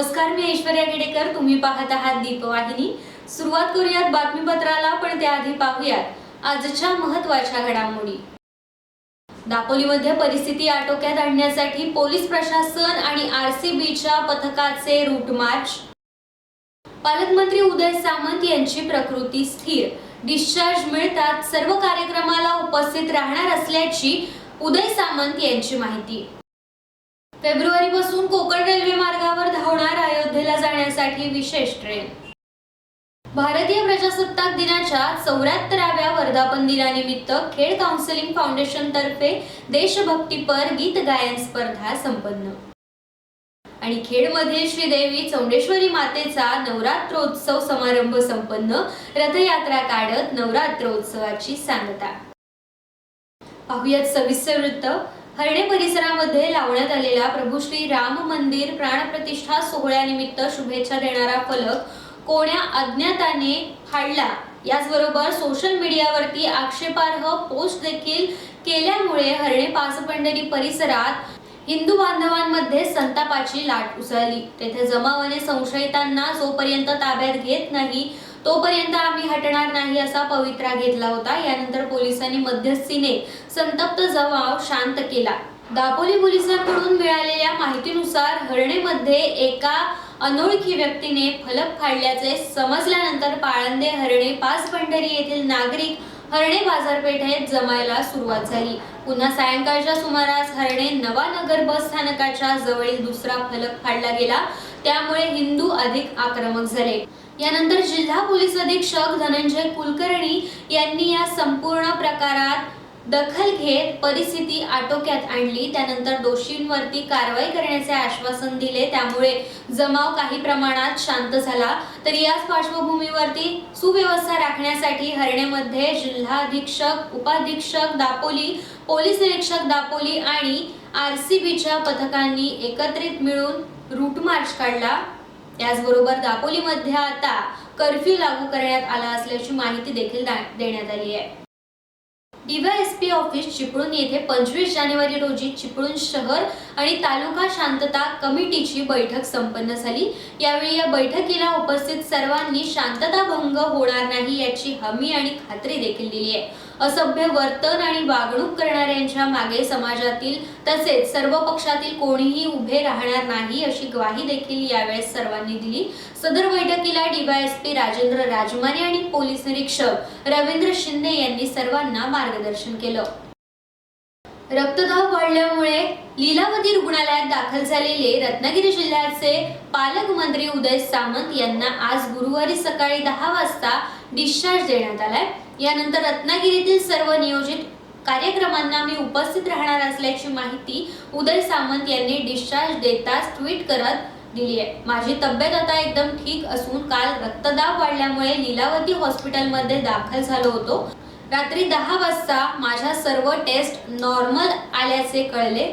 नमस्कार मी ऐश्वर्या गेडेकर तुम्ही पाहत आहात दीपवाहिनी. सुरुवात करूयात बातमीपत्राला पण त्याआधी पाहूयात आजच्या महत्त्वाच्या घडामोडी. दापोलीमध्ये परिस्थिती आटोक्यात आणण्यासाठी पोलीस प्रशासन आणि आरसीबीच्या पथकाचे रूट मार्च. पालकमंत्री उदय सामंत यांची प्रकृती स्थिर. डिस्चार्ज मिळतात सर्व कार्यक्रमाला उपस्थित राहणार असल्याची उदय सामंत यांची माहिती. फेब्रुवारीपासून कोकण रेल्वे मार्गावर धावणार अयोध्येला जाण्यासाठी विशेष ट्रेन. भारतीय प्रजासत्ताक दिनाच्या चौऱ्याहत्तराव्या वर्धापन दिनानिमित्त खेड काउन्सिलिंग फाउंडेशन तर्फे देशभक्तीपर गीत गायन स्पर्धा संपन्न. आणि खेडमधील श्रीदेवी चौंडेश्वरी मातेचा नवरात्रोत्सव समारंभ संपन्न रथयात्रा काढत नवरात्रोत्सवाची सांगता. पाहुयात सविस्तर वृत्त. हरणे परिसरामध्ये लावण्यात आलेला प्रभू श्री राम मंदिर प्राणप्रतिष्ठा सोहळ्यानिमित्त शुभेच्छा देणारा फलक कोण्या अज्ञाताने फाडला? याचबरोबर सोशल मीडियावरती आक्षेपार्ह पोस्ट देखील केल्यामुळे हरणे पाचपंढरी परिसरात हिंदू बांधवांमध्ये संतापाची लाट उसळली. तेथे जमावाने संशयितांना जोपर्यंत ताब्यात घेत नाही तोपर्यंत आम्ही हटणार नाही असा पवित्रा घेतला होता. यानंतर पोलिसांनी मध्यस्थीने संतप्त जमाव शांत केला. दापोली पोलिसांकडून मिळालेल्या माहितीनुसार हरणेमध्ये एका अनोळखी व्यक्तीने फलक फाडल्याचे समजल्यानंतर पाळंदे हरणे पाच पंढरी येथील नागरिक हरणे बाजारपेठेत जमायला सुरुवात झाली. पुन्हा सायंकाळच्या सुमारास हरणे नवानगर बस स्थानकाच्या जवळील दुसरा फलक फाडला गेला. त्यामुळे हिंदू अधिक आक्रमक झाले. यानंतर जिल्हा पोलीस अधीक्षक धनंजय कुलकर्णी यांनी या संपूर्ण प्रकारात दखल घेत परिस्थिती आटोक्यात आणली. त्यानंतर दोषींवरती कारवाई करण्याचे आश्वासन दिले. त्यामुळे जमाव काही प्रमाणात शांत झाला. तर याच पार्श्वभूमीवरती सुव्यवस्था राखण्यासाठी हरणेमध्ये जिल्हा अधीक्षक उपाधीक्षक दापोली पोलीस निरीक्षक दापोली आणि आर सी बीच्या पथकांनी एकत्रित मिळून रूट मार्च काढला. त्याचबरोबर दापोलीमध्ये आता कर्फ्यू लागू करण्यात आला असल्याची माहिती देखील देण्यात आली आहे. डीवायएसपी ऑफिस चिपळूण येथे पंचवीस जानेवारी रोजी चिपळूण शहर आणि तालुका शांतता कमिटीची बैठक संपन्न झाली. यावेळी या बैठकीला उपस्थित सर्वांनी शांतता भंग होणार नाही याची हमी आणि खात्री देखील दिली आहे. असभ्य वर्तन आणि वागणूक करणाऱ्यांच्या मागे समाजातील तसेच सर्व पक्षातील कोणीही उभे राहणार नाही अशी ग्वाही देखील यावेळेस सर्वांनी दिली. सदर बैठकीला डीवायएसपी राजेंद्र राजमाने आणि पोलीस निरीक्षक रवींद्र शिंदे यांनी सर्वांना मार्गदर्शन केलं. रक्तदाब वाढल्यामुळे लीलावती रुग्णालयात दाखल झालेले रत्नागिरी जिल्ह्याचे पालकमंत्री उदय सामंत यांना आज गुरुवारी सकाळी दहा वाजता डिस्चार्ज देण्यात आलाय. यानंतर रत्नागिरीतील सर्व नियोजित कार्यक्रमांना मी उपस्थित राहणार असल्याची माहिती उदय सामंत यांनी डिस्चार्ज देताच ट्विट करत दिली आहे. माझी तब्येत आता एकदम ठीक असून काल रक्तदाब वाढल्यामुळे लीलावती हॉस्पिटलमध्ये दाखल झालो होतो. रात्री दहा वाजता माझ्या सर्व टेस्ट नॉर्मल आल्याचे कळले.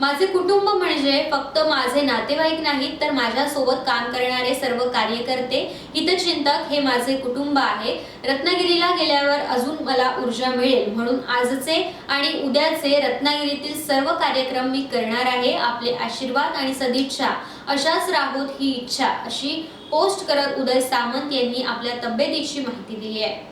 माझे कुटुंब म्हणजे फक्त माझे नातेवाईक नाहीत तर माझ्यासोबत काम करणारे सर्व कार्यकर्ते हितचिंतक हे माझे कुटुंब आहे. रत्नागिरीला गेल्यावर अजून मला ऊर्जा मिळेल म्हणून आजचे आणि उद्याचे रत्नागिरीतील सर्व कार्यक्रम मी करणार आहे. आपले आशीर्वाद आणि सदिच्छा अशाच राहोत ही इच्छा अशी पोस्ट करत उदय सामंत यांनी आपल्या तब्येतीची माहिती दिली आहे.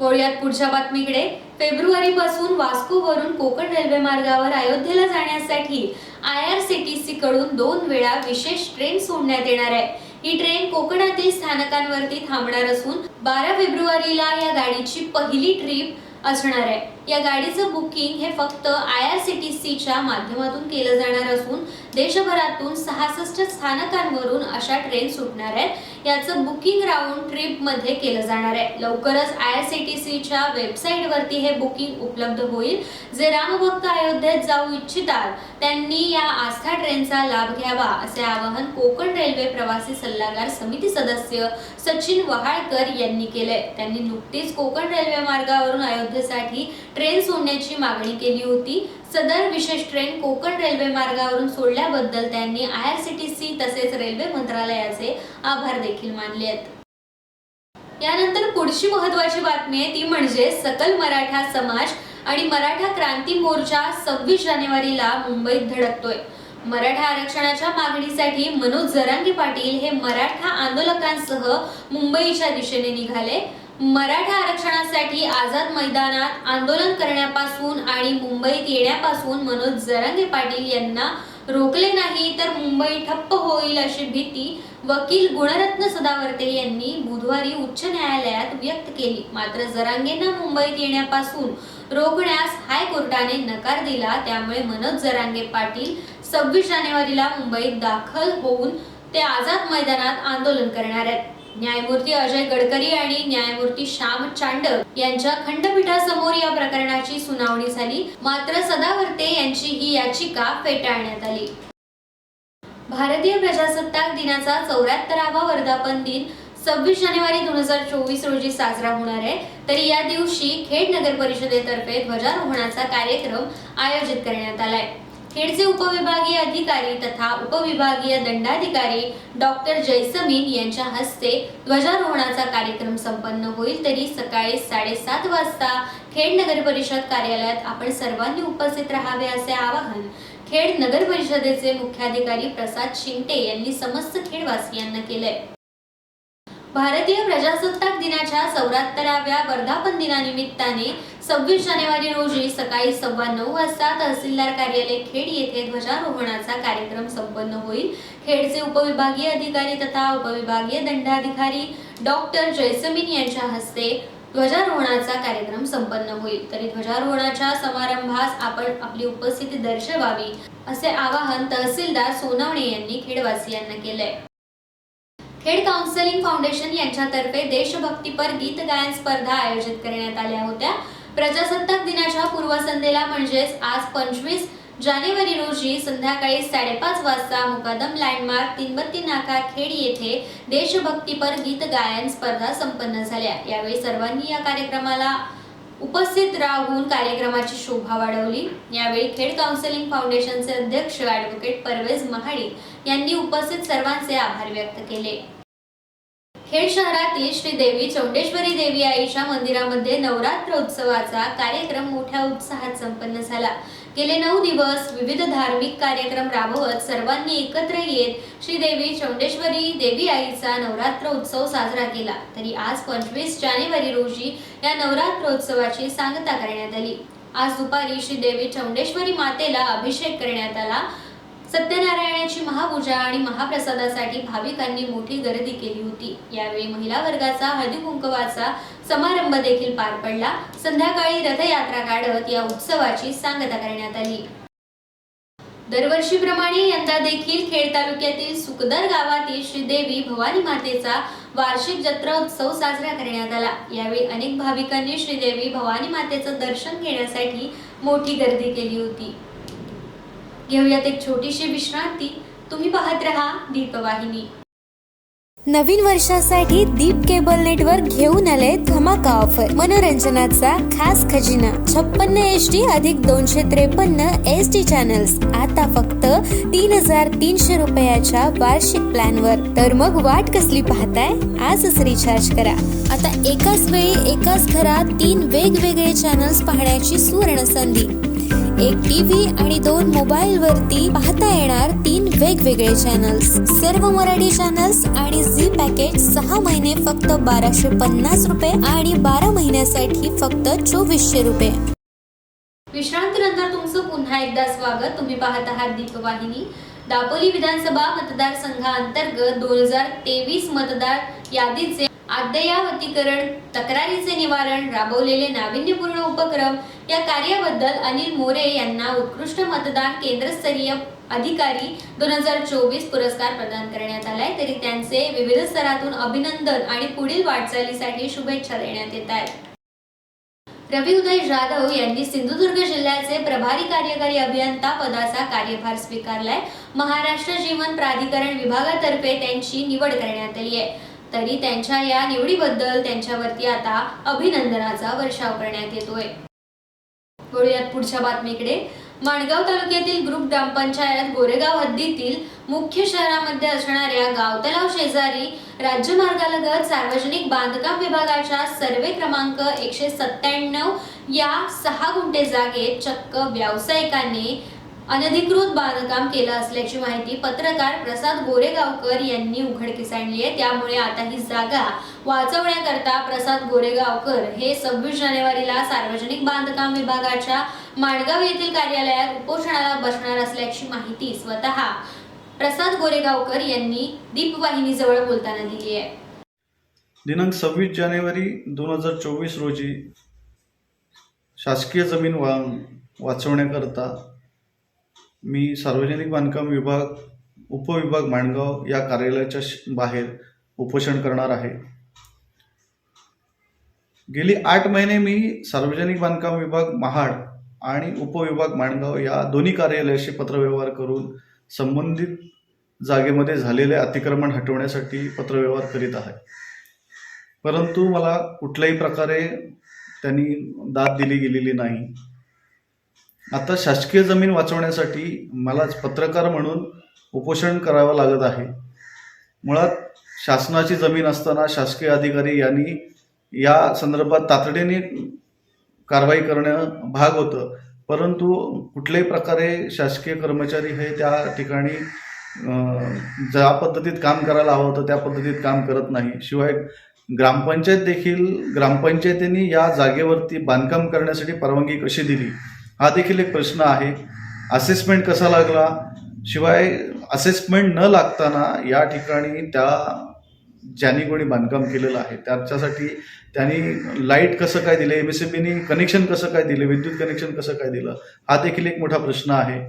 वळूयात पुढच्या बातमीकडे. फेब्रुवारी पासून वास्को वरून कोकण रेल्वे मार्गावर अयोध्येला जाण्यासाठी I R C T C कडून दोन वेळा विशेष ट्रेन सोडण्यात येणार आहे. ही ट्रेन कोकणातील स्थानकांवरती थांबणार असून बारा फेब्रुवारीला या गाडीची पहिली ट्रिप असणार आहे. या गाडीचं बुकिंग हे फक्त आय आर सी टी सीच्या माध्यमातून केलं जाणार असून देशभरातून सहासष्ट स्थानकांवरून अशा ट्रेन सुटणार आहेत. याचं बुकिंग राऊंड ट्रिपमध्ये केलं जाणार आहे. लवकरच आय आर सी टी सीच्या वेबसाईटवरती हे बुकिंग उपलब्ध होईल. जे रामभक्त अयोध्येत जाऊ इच्छितात त्यांनी या आस्था ट्रेनचा लाभ घ्यावा असे आवाहन कोकण रेल्वे प्रवासी सल्लागार समिती सदस्य सचिन वहाळकर यांनी केलंय. त्यांनी नुकतीच कोकण रेल्वे मार्गावरून अयोध्येसाठी ट्रेन सोडण्याची मागणी केली होती. सदर विशेष ट्रेन कोकण रेल्वे मार्गावरून सोडल्याबद्दल त्यांनी I R C T C तसेच रेल्वे मंत्रालयाचे आभार देखील मानले आहेत. यानंतर पुढची महत्वाची बातमी आहे ती म्हणजे सकल मराठा समाज आणि मराठा क्रांती मोर्चा सव्वीस जानेवारीला मुंबईत धडकतोय. मराठा आरक्षणाच्या मागणीसाठी मनोज जरांगी पाटील हे मराठा आंदोलकांसह मुंबईच्या दिशेने निघाले. मराठा आरक्षणासाठी आझाद मैदानात आंदोलन करण्यापासून आणि मुंबईत येण्यापासून मनोज जरांगे पाटील यांना रोखले नाही तर मुंबई ठप्प होईल अशी भीती वकील गुणरत्न सदावर्ते यांनी बुधवारी उच्च न्यायालयात व्यक्त केली. मात्र जरांगेंना मुंबईत येण्यापासून रोखण्यास हायकोर्टाने नकार दिला. त्यामुळे मनोज जरांगे पाटील सव्वीस जानेवारीला मुंबईत दाखल होऊन ते आझाद मैदानात आंदोलन करणार आहेत. न्यायमूर्ती अजय गडकरी आणि न्यायमूर्ती श्याम चांडक यांच्या खंडपीठासमोर या प्रकरणाची सुनावणी झाली. मात्र सदावर्ते यांची ही याचिका फेटाळण्यात आली. भारतीय प्रजासत्ताक दिनाचा चौऱ्याहत्तरावा वर्धापन दिन सव्वीस जानेवारी दोन हजार चोवीस रोजी साजरा होणार आहे. तरी या दिवशी खेड नगर परिषदेतर्फे ध्वजारोहणाचा कार्यक्रम आयोजित करण्यात आलाय. खेडचे उपविभागीय अधिकारी तथा उपविभागीय दंडाधिकारी डॉक्टर जयसमीन यांच्या हस्ते ध्वजारोहणाचा कार्यक्रम संपन्न होईल. तरी सकाळी साडेसात वाजता खेड नगर परिषद कार्यालयात आपण सर्वांनी उपस्थित राहावे असे आवाहन खेड नगर परिषदेचे मुख्याधिकारी प्रसाद शिंगटे यांनी समस्त खेडवासियांना केलंय. भारतीय प्रजासत्ताक दिनाच्या चौऱ्याहत्तराव्या वर्धापन दिनानिमित्ताने सव्वीस जानेवारी रोजी सकाळी सव्वा नऊ वाजता तहसीलदार कार्यालय खेड येथे ध्वजारोहणाचा कार्यक्रम संपन्न होईल. खेडचे उपविभागीय अधिकारी तथा उपविभागीय दंडाधिकारी डॉक्टर जयसमीन यांच्या हस्ते ध्वजारोहणाचा कार्यक्रम संपन्न होईल. तरी ध्वजारोहणाच्या समारंभास आपण आपली उपस्थिती दर्शवावी असे आवाहन तहसीलदार सोनवणे यांनी खेडवासियांना केलंय. खेड काउन्सिलिंग फाउंडेशन यांच्यातर्फे देशभक्तीपर गीत गायन स्पर्धा आयोजित करण्यात आल्या होत्या. प्रजासत्ताक दिनाच्या पूर्वसंध्येला म्हणजेच आज पंचवीस जानेवारी रोजी संध्याकाळी साडेपाच वाजता मुकादम लँडमार्क तीनबत्ती नाका खेड येथे देशभक्तीपर गीत गायन स्पर्धा संपन्न झाल्या. यावेळी सर्वांनी या कार्यक्रमाला उपस्थित राहून कार्यक्रमाची शोभा वाढवली. यावेळी खेड काउन्सिलिंग फाउंडेशनचे अध्यक्ष ॲडव्होकेट परवेज महाडी यांनी उपस्थित सर्वांचे आभार व्यक्त केले. खेड शहरातील श्री देवी चौंडेश्वरी देवी आईच्या मंदिरामध्ये नवरात्र उत्सवाचा कार्यक्रम मोठ्या उत्साहात संपन्न झाला. गेले नऊ दिवस विविध धार्मिक कार्यक्रम राबवत सर्वांनी एकत्र येत श्री देवी चौंडेश्वरी देवी आईचा नवरात्र उत्सव साजरा केला. तरी आज पंचवीस जानेवारी रोजी या नवरात्रोत्सवाची सांगता करण्यात आली. आज दुपारी श्री देवी चौंडेश्वरी मातेला अभिषेक करण्यात आला. सत्यनारायणाची महापूजा आणि महाप्रसादासाठी भाविकांनी मोठी गर्दी केली होती. यावेळी महिला वर्गाचा हळदी कुंकवाचा समारंभ देखील पार पडला. संध्याकाळी रथयात्रा काढत या उत्सवाची सांगता करण्यात आली. दरवर्षीप्रमाणे यंदा देखील खेड तालुक्यातील सुकदर गावातील श्रीदेवी भवानी मातेचा वार्षिक जत्रा उत्सव साजरा करण्यात आला. यावेळी अनेक भाविकांनी श्रीदेवी भवानी मातेचं दर्शन घेण्यासाठी मोठी गर्दी केली होती. घेऊयात एक छोटीशी विश्रांती. तुम्ही पाहत रहा दीपवाहिनी. नवीन वर्षासाठी दीप केबल नेटवर्क घेऊन आले धमाका ऑफर. मनोरंजनाचा खास खजिना. छप्पन्न एच डी अधिक दोनशे त्रेपन्न एस डी चॅनल्स आता फक्त तीन हजार तीनशे रुपयाच्या वार्षिक प्लॅनवर. तर मग वाट कसली पाहताय? आजच रिचार्ज करा. आता एकाच वेळी एकाच घरात तीन वेगवेगळे चॅनल्स पाहण्याची सुवर्ण संधी. एक टीव्ही आणि दोन मोबाईल वरती पाहता येणार तीन वेगवेगळे चॅनल्स सर्व मराठी चॅनल्स आणि झी पॅकेज सहा महिने फक्त बाराशे पन्नास रुपये आणि बारा महिन्यासाठी फक्त चोवीसशे रुपये. विश्रांतीनंतर तुमचं पुन्हा एकदा स्वागत. तुम्ही पाहत आहात दीपवाहिनी. दापोली विधानसभा मतदारसंघाअंतर्गत दोन हजार तेवीस मतदार यादीचे अद्ययावतीकरण तक्रारीचे निवारण राबवलेले नाविन्यपूर्ण उपक्रम या कार्याबद्दल अनिल मोरे यांना उत्कृष्ट मतदान केंद्रस्तरीय अधिकारी दोन हजार चोवीस पुरस्कार प्रदान करण्यात आलाय. तरी त्यांचे विविध स्तरातून अभिनंदन आणि पुढील वाटचालीसाठी शुभेच्छा देण्यात येत आहेत. रवी उदय जाधव यांनी सिंधुदुर्ग जिल्ह्याचे प्रभारी कार्यकारी अभियंता पदाचा कार्यभार स्वीकारलाय. महाराष्ट्र जीवन प्राधिकरण विभागातर्फे त्यांची निवड करण्यात आली आहे. तरी त्यांच्या या निवडीबद्दल त्यांच्यावरती आता अभिनंदनाचा वर्षाव करण्यात येतोय. वळूयात पुढच्या बातमीकडे. माणगाव तालुक्यातील ग्रुप ग्रामपंचायत गोरेगाव हद्दीतील मुख्य शहरामध्ये असणाऱ्या गावतलाव शेजारी राज्यमार्गालगत सार्वजनिक बांधकाम विभागाच्या सर्वे क्रमांक एकशे सत्त्याण्णव या सहा गुंठे जागेत चक्क व्यावसायिकांनी अनधिकृत बांधकाम केलं असल्याची माहिती पत्रकार प्रसाद गोरेगावकर यांनी उघडकीस आणली आहे. त्यामुळे आता ही जागा वाचवण्याकरता प्रसाद गोरेगावकर हे सव्वीस जानेवारीला सार्वजनिक बांधकाम विभागाच्या माणगाव येथील कार्यालयात उपोषणाला बसणार असल्याची माहिती स्वतः प्रसाद गोरेगावकर यांनी दीपवाहिनीजवळ बोलताना दिली आहे. दिनांक सव्वीस जानेवारी दोन हजार चोवीस रोजी शासकीय जमीन वा वाचवण्याकरता मी सार्वजनिक बांधकाम विभाग उपविभाग माणगाव या कार्यालयाच्या श- बाहेर उपोषण करणार आहे. गेली आठ महिने मी सार्वजनिक बांधकाम विभाग महाड आणि उपविभाग माणगाव या दोन्ही कार्यालयाशी पत्रव्यवहार करून संबंधित जागेमध्ये झालेले अतिक्रमण हटवण्यासाठी पत्रव्यवहार करीत आहे. परंतु मला कुठल्याही प्रकारे त्यांनी दाद दिली गेलेली नाही. आता शासकीय जमीन वाचवण्यासाठी मलाच पत्रकार म्हणून उपोषण करावं लागत आहे. मुळात शासनाची जमीन असताना शासकीय अधिकारी यांनी या संदर्भात तातडीने कारवाई करणं भाग होतं. परंतु कुठल्याही प्रकारे शासकीय कर्मचारी हे त्या ठिकाणी ज्या पद्धतीत काम करायला हवं होतं त्या पद्धतीत काम करत नाही. शिवाय ग्रामपंचायत देखील ग्रामपंचायतींनी या जागेवरती बांधकाम करण्यासाठी परवानगी कशी दिली? हा देखील एक प्रश्न आहे. असेसमेंट कसा लागला? शिवाय असेसमेंट न लागताना या ठिकाणी त्या ज्यांनी कोणी बांधकाम केलेलं आहे त्याच्यासाठी त्यांनी लाइट कसं काय दिले? एम एस बीनी कनेक्शन कसं काय दिले? विद्युत कनेक्शन कसं काय दिलं? हा देखील एक मोठा प्रश्न आहे.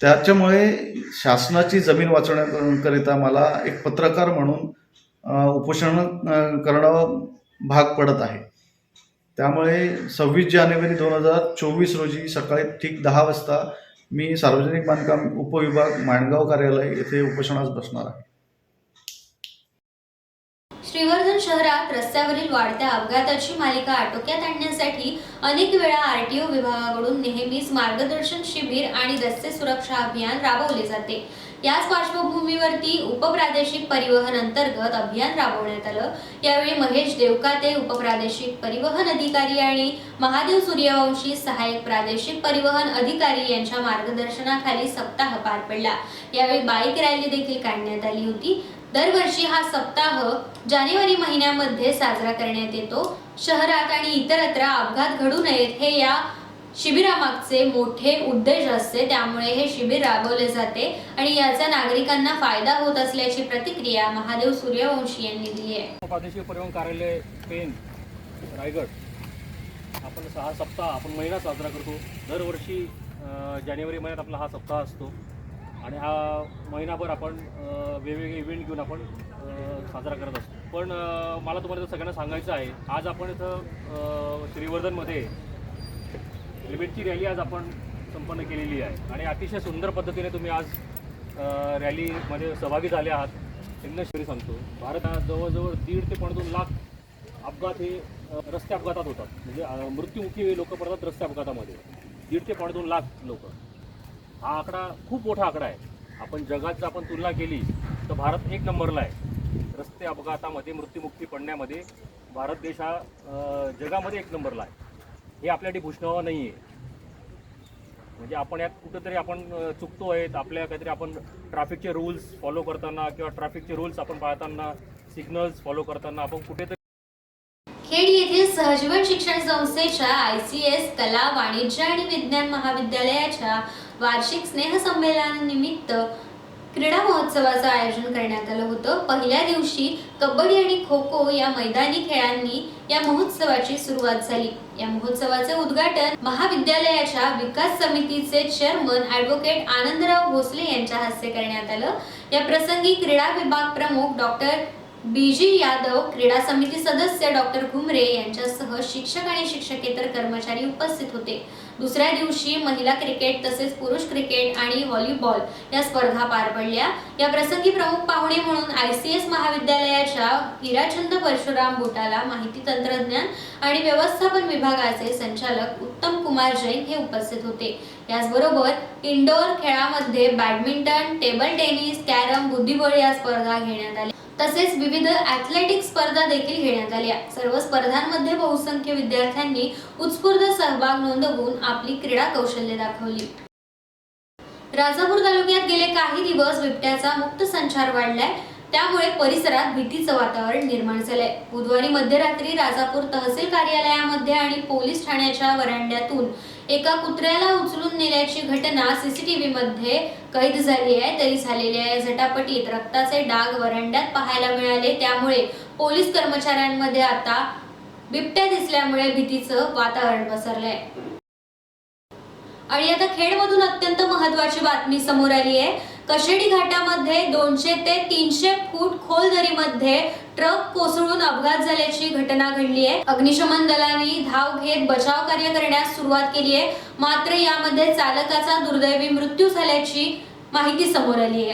त्याच्यामुळे शासनाची जमीन वाचवण्याकरिता मला एक पत्रकार म्हणून उपोषण करणं भाग पडत आहे. त्यामुळे सव्वीस जानेवारी दोन हजार चोवीस रोजी सकाळी ठीक दहा वाजता मी सार्वजनिक बांधकाम उपविभाग माणगाव कार्यालय येथे उपोषणास बसणार आहे. श्रीवर्धन शहरात रस्त्यावरील वाढत्या अपघाताची मालिका आटोक्यात आणण्यासाठी अनेक वेळा आरटीओ विभागाकडून नेहमीच मार्गदर्शन शिबिर आणि रस्ते सुरक्षा अभियान राबवले जाते. याच पार्श्वभूमीवरती उपप्रादेशिक परिवहन अंतर्गत अभियान राबवण्यात आलं. यावेळी महेश देवकाते उपप्रादेशिक परिवहन अधिकारी आणि महादेव सूर्यवंशी सहाय्यक प्रादेशिक परिवहन अधिकारी यांच्या मार्गदर्शनाखाली सप्ताह पार पडला. यावेळी बाईक रॅली देखील काढण्यात आली होती. दरवर्षी हा सप्ताह जानेवारी महिन्यामध्ये साजरा करण्यात येतो. शहरात आणि इतरत्र अपघात घडू नयेत हे या शिबिरामागचे मोठे उद्देश असते त्यामुळे हे शिबिर राबवले जाते आणि याचा नागरिकांना फायदा होत असल्याची प्रतिक्रिया महादेव सूर्यवंशी यांनी दिली आहे. प्रादेशिक परिवहन कार्यालय पेन रायगड. आपण हा सप्ताह आपण महिना साजरा करतो. दरवर्षी जानेवारी महिन्यात आपला हा सप्ताह असतो. आणि हा महिनाभर आपण वेगवेगळे इव्हेंट घेऊन आपण साजरा करत असतो. पण मला तुम्हाला इथं सगळ्यांना सांगायचं आहे आज आपण इथं श्रीवर्धनमध्ये लिमिटची रॅली आज आपण संपन्न केलेली आहे. आणि अतिशय सुंदर पद्धतीने तुम्ही आज रॅलीमध्ये सहभागी झाले आहात. त्यांना सांगतो सांगतो. भारतात जवळजवळ दीड ते पण दोन लाख अपघात हे रस्ते अपघातात होतात. म्हणजे अ, मृत्युमुखी लोक पडतात रस्ते अपघातामध्ये. दीड ते पण दोन लाख लोक. हा आकडा खूप मोठा आकडा आहे. आपण जगात जर आपण तुलना केली तर भारत एक नंबरला आहे. रस्ते अपघातामध्ये मृत्युमुक्ती पडण्यामध्ये भारत देश हा जगामध्ये एक नंबरला आहे. हे आपल्यासाठी भूषणावं नाही आहे म्हणजे आपण यात कुठंतरी आपण चुकतो आहेत आपल्या काहीतरी आपण ट्रॅफिकचे रूल्स फॉलो करताना किंवा ट्रॅफिकचे रूल्स आपण पाळताना सिग्नल्स फॉलो करताना आपण कुठेतरी खेड येथील सहजीवन शिक्षण संस्थेच्या आय सी एस कला वाणिज्य आणि विज्ञान महाविद्यालयाच्या वार्षिक स्नेहसंमेलनानिमित्त क्रीडा महोत्सवाचं आयोजन करण्यात आलं होतं. पहिल्या दिवशी कबड्डी आणि खो खो या मैदानी खेळांनी या महोत्सवाची सुरुवात झाली. या महोत्सवाचे उद्घाटन महाविद्यालयाच्या विकास समितीचे चेअरमन ॲडव्होकेट आनंदराव भोसले यांच्या हस्ते करण्यात आलं. या प्रसंगी क्रीडा विभाग प्रमुख डॉक्टर बीजी यादव क्रीडा समिती सदस्य डॉक्टर घुमरे यांच्यासह शिक्षक आणि शिक्षकेतर कर्मचारी उपस्थित होते. दुसऱ्या दिवशी महिला क्रिकेट तसेच पुरुष क्रिकेट आणि व्हॉलीबॉल या स्पर्धा पार पडल्या. या प्रसंगी प्रमुख पाहुणे म्हणून आय सी एस महाविद्यालयाच्या हिराचंद परशुराम बुटाला माहिती तंत्रज्ञान आणि व्यवस्थापन विभागाचे संचालक उत्तम कुमार जैन हे उपस्थित होते. याचबरोबर इंडोर खेळामध्ये बॅडमिंटन टेबल टेनिस कॅरम बुद्धिबळ या स्पर्धा घेण्यात आल्या. तसेच विविध ॲथलेटिक स्पर्धा देखील घेण्यात आल्या. सर्व स्पर्धांमध्ये बहुसंख्य विद्यार्थ्यांनी उत्स्फूर्त सहभाग नोंदवून आपली क्रीडा कौशल्य दाखवली. राजापूर तालुक्यात गेले काही दिवस बिबट्याचा मुक्त संचार वाढलाय. त्यामुळे परिसरात भीतीचं वातावरण निर्माण झालंय. बुधवारी मध्यरात्री राजापूर तहसील कार्यालयामध्ये आणि पोलीस ठाण्याच्या वरांड्यातून एका कुत्र्याला उचलून नेल्याची घटना सीसीटीव्ही मध्ये कैद झाली आहे. तरी झालेल्या या झटापटीत रक्ताचे डाग वरांड्यात पाहायला मिळाले. त्यामुळे पोलीस कर्मचाऱ्यांमध्ये आता बिबट्या दिसल्यामुळे भीतीचं वातावरण पसरलंय. आणि आता खेडमधून अत्यंत महत्वाची बातमी समोर आली आहे. कशेडी घाटामध्ये दोनशे ते तीनशे फूट खोल दरीमध्ये ट्रक कोसळून अपघात झाल्याची घटना घडली आहे. अग्निशमन दलाने धाव घेत बचाव कार्य करण्यास सुरुवात केली आहे. मात्र यामध्ये चालकाचा दुर्दैवी मृत्यू झाल्याची माहिती समोर आली आहे.